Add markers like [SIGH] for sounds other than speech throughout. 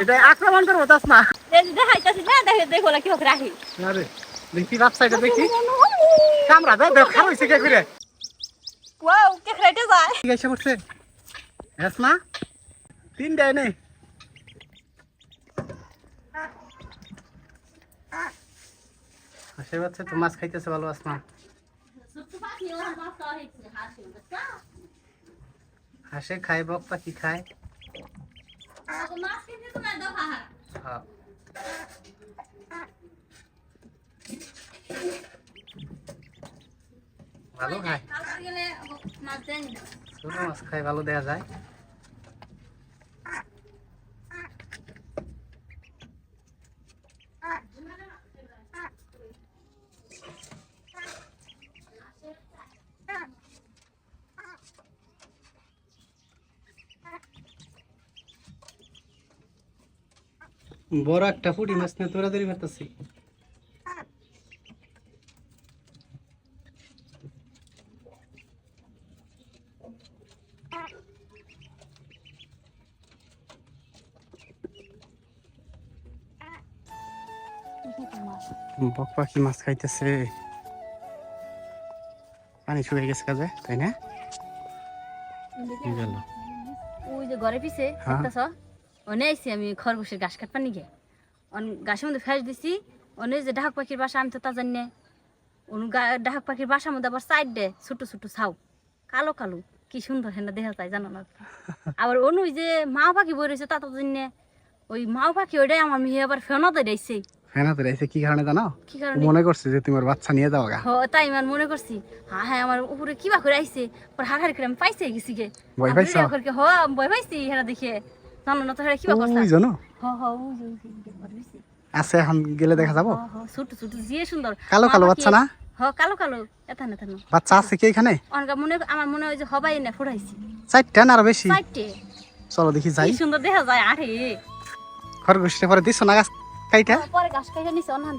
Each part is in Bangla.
এটা আক্রমণ করব তাস না এই যে দেখাইতাছি না দেখে দেখো না কি হোক রাখি। আরে দেখি বাপ সাইডে দেখি। কামরা দে দেখ খারাপ হইছে কে করে ওয়াও কে খাইতে যায়। কি এসে পড়ছে হ্যাঁ না তিন দেয় নেই হাসে বাচ্চা তো মাছ খাইতেছে ভালো আসমা হাসে খায় বক পাখি খায়? হ্যাঁ। ভালো খায় ছোট মাছ খাই ভালো দেয়া যায় বড় একটা পুটি মাছ নিয়ে তোরা তৈরি করতেছি। বক পাখি মাছ খাইতেছে। পানি শুকিয়ে গেছে কাজে তাই না? গেল ওই যে ঘরে পিছে হ্যাঁ। অনে আইছি আমি খরগোশের ঘাস কাটবার নিগে। অন ঘাসের মধ্যে ফেস দিছি অনে যে ডাক পাখির বাসা আমি তো তা জানি অনু পাখির বাসার মধ্যে আবার সাইড দে ছোট ছোট ছাউ। কালো কালো কি সুন্দর হেনা দেখা যায় জানো না? [LAUGHS] আবার অনু যে মাও পাখি বই রয়েছে তা তো জানি ওই মাও পাখি ওইটাই আমার মেয়ে আবার ফেনা দিয়েছে হ্যাঁ কি কারণে জানো? কি কারণে? মনে করছে যে তোমার বাচ্চা নিয়ে যাও গা হ তাই আমার মনে করছি হ্যাঁ হ্যাঁ আমার উপরে কিবা করে আইছে পর হাড় হাড় করে আমি পাইছে গেছি গে। ভয় আমি পাইছো? হ ভয় পাইছি হেরা দেখে। না তো হেরা কিবা ওই জানো হ হ ওই ওই যে, ওই যে, ঘরে হইছে। আছে এখন গেলে দেখা যাব। হ, হ, ছোট ছোট যে সুন্দর কালো কালো বাচ্চা না? হ কালো কালো না বাচ্চা আছে কি এখানে মনে আমার মনে হয় যে হবাই না ফুটাইছি চারটা না আরও বেশি চারটে চলো দেখি যাই। সুন্দর দেখা যায় আরে খরগোশটা পরে দিচ্ছ না গাছ কাইটা? পরে ঘাস খাইতে নিছে অনহান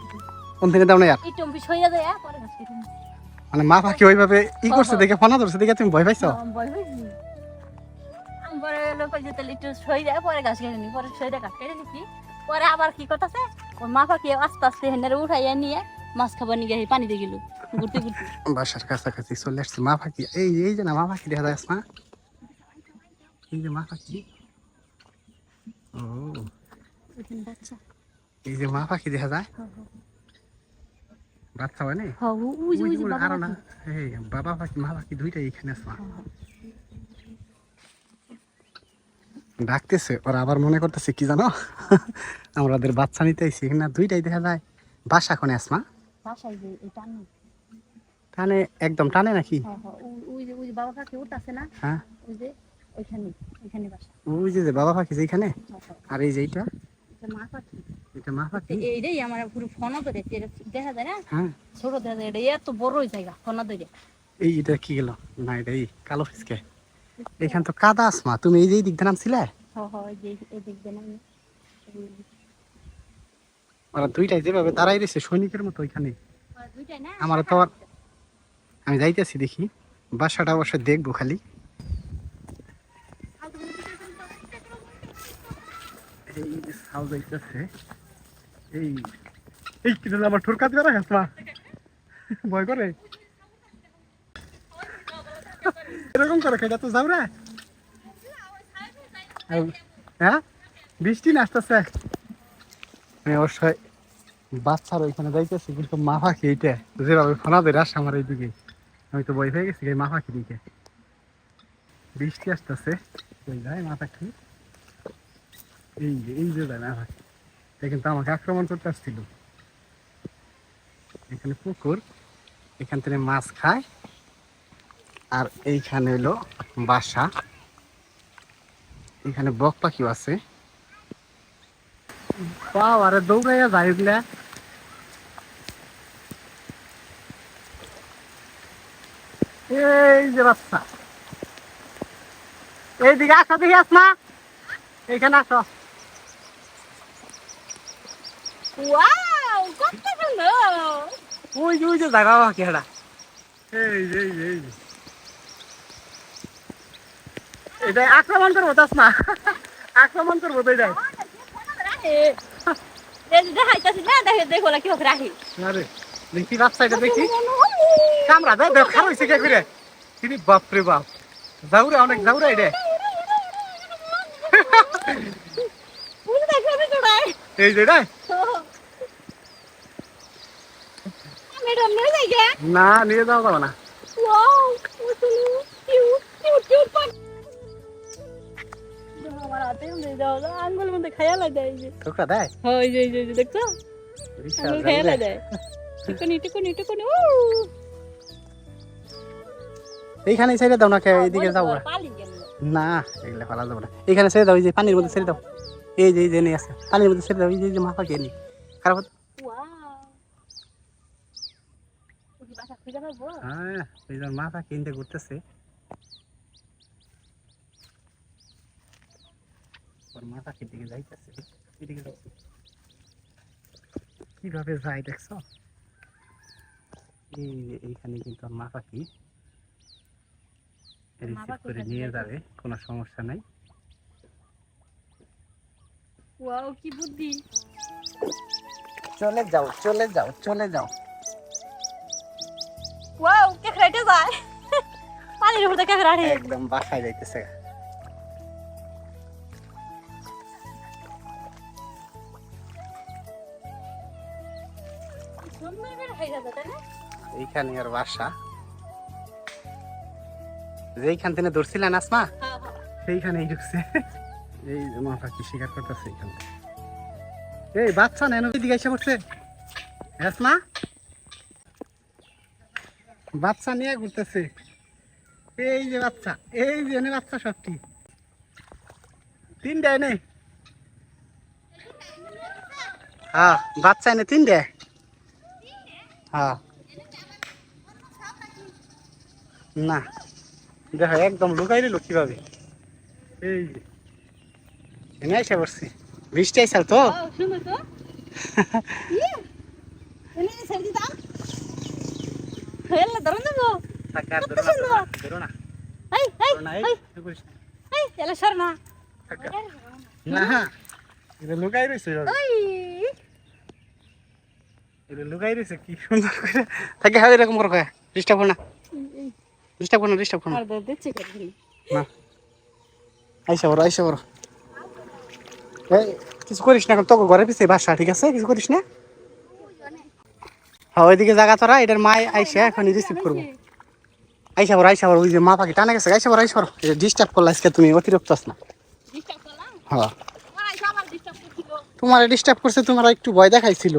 কোন দিনে দাও না আর এই টম্পি সইয়া যায় পরে ঘাস খাইতে মানে মা পাখি ওইভাবে ই করছে দেখে ফোনা ধরছে দেখে তুমি ভয় পাইছো? ভয় পাইছি। পরে লোক যে তাহলে একটু সই পরে ঘাস কেটে নি পরে সই দেয় ঘাস কেটে নিছি। পরে আবার কি করতেছে? ওর মা পাখি আস্তে আস্তে হেনারে উঠাইয়া নিয়ে মাছ খাবার নিয়ে গিয়ে পানিতে গেল ঘুরতে ঘুরতে। বাসার কাছাকাছি চলে আসছে মা পাখি। এই এই যে না মা পাখি দেখা যায় মা এই যে মা পাখি। ও। এই যে মা পাখি দেখা যায়? হ, হ। বাচ্চা হয় না। বাবা পাখি। মা পাখি দুইটাই এখানে আছে মা। হ, হ। ডাকতেছে ওরা আবার মনে করতেছে কি জানো? আমরা ওদের বাচ্চা নিতে আইছি। এখানে দুইটাই দেখা যায়। বাসা কোনে আসমা? টানো। একদম টানে নাকি? হ, হ। ও- ওই যে বাবা পাখি না হ্যাঁ। যেখানে। আর এই এটা মা পাখি। এইটাই আমার পুরো ফোন ধরে দেখা যায় না? হ্যাঁ। ছোট দেখা যায় এটা এত বড়ই জায়গা ফোন ধরে। এই এটা কি গেল? না কালো ফিসকে। এখান তো কাদা আসমা তুমি এই যে এই দিক দিয়ে নামছিলে? হ হ এই দিক দিয়ে নামি। এই- ওরা দুইটাই যেভাবে দাঁড়াই রয়েছে সৈনিকের মতো ওইখানে। না? আমার তো আমি যাইতেছি দেখি বাসাটা অবশ্যই দেখব খালি। এই সাউ যাইতেছে এই এই কি দিলে আমার ঠোরকাত মা ভয় করে? এরকম করে খেটা তো যাও রে হ্যাঁ? বৃষ্টি না আসতেছে আমি অবশ্যই বাচ্চার ওইখানে যাইতেছি, কিন্তু মা পাখি এইটা যেভাবে ফোনা দেয় আসে আমার এইদিকে। আমি তো বই হয়ে গেছি এই মা পাখি দিকে বৃষ্টি আসতেছে। ওই যায় মা পাখি এই যে এই যে যায় মা পাখি কিন্তু আমাকে আক্রমণ করতে আসছিল। এখানে পুকুর, এখান থেকে মাছ খায়। আর এইখানে হলো বাসা। এখানে বক পাখিও আছে। বাবা আরে দৌড়াইয়া যায় ওগুলা এই যে রাস্তা। এইদিকে আসো দেখি আস। না এইখানে আসো ওই যে ওই যে জায়গা যে এই যে এই যে। এটা আক্রমণ করব তাস না। আক্রমণ করব তো এটাই বাপরে বাপ যাউরে অনেক যাউরে এটা এই যে না নিয়ে যাওয়া যাবে না। আমার হাতে দাও আঙ্গুল মধ্যে খায়ালা দেয় যে ঠোকরা দেয় হয় যে যে যে দেখছ আঙ্গুল যাউরে। দেয় টিকুনি টিকুনি টিকুনি উ এইখানে ছেড়ে দাও না এইদিকে এগুলো ফেলা যাবে না ছেড়ে দাও এই যে পানির মধ্যে ছেড়ে দাও এই যে এই যে নিয়ে আছে পানির মধ্যে ছেড়ে দাও এই যে মাথা খেয়ে নি খারাপ হ্যাঁ মাথা কিনতে ঘুরতেছে ওর মাথা কি যাইতেছে এদিকে যাচ্ছে কীভাবে যায় দেখছ? এই এইখানে কিন্তু ওর মাথা কি? রিসিভ করে নিয়ে যাবে? কোনো সমস্যা নাই। ওয়াও কি বুদ্ধি। চলে যাও চলে যাও চলে যাও। ওয়াও কে খাইতে যায়। পানির উপর কে রাড়ে একদম বাসায় যাইতেছে। এইখানে ওর বাসা। যেইখান থেকে ধরছিলেন আসমা? হ্যাঁ হ্যাঁ। সেইখানেই ঢুকছে। এই মা পাখি শিকার করতেছে এইখান এই বাচ্চা নেন দিকে এসে পড়ছে। আসমা? বাচ্চা নিয়ে ঘুরতেছে। এই যে বাচ্চা এই যে এনে বাচ্চা সবটি তিনটে এনে। হ্যাঁ বাচ্চা এনে তিনটে? হ্যাঁ। না। দেখো একদম লুকাই পাবে এই এনে এসে পড়ছি। বৃষ্টি আইসাল তো? লুকাই রয়েছে এটা লুকাই রয়েছে কি সুন্দর করে। থাকে হবে এরকম করে ডিস্টার্ব না। ডিস্টার্ব না ডিস্টার্ব না। আর দে দিচ্ছে করে না। আইসা বড় আইসা বড় এই কিছু করিস না তোকে ঘরে পিছিয়ে বাসা ঠিক আছে? কিছু করিস না? হ্যাঁ ওইদিকে জায়গা তোরা এটার মায় আইসা এখন রিসিভ করব। আইসা বড় আইসা বড় ওই যে মা পাখি টানা গেছে আইসা বড় আইসা বড় ডিস্টার্ব করলা আজকে তুমি অতিরিক্ত আস না। ডিস্টার্ব হ্যাঁ। আমার আমার ডিস্টার্ব করছিল। তোমার ডিস্টার্ব করছে তোমার একটু ভয় দেখাইছিল।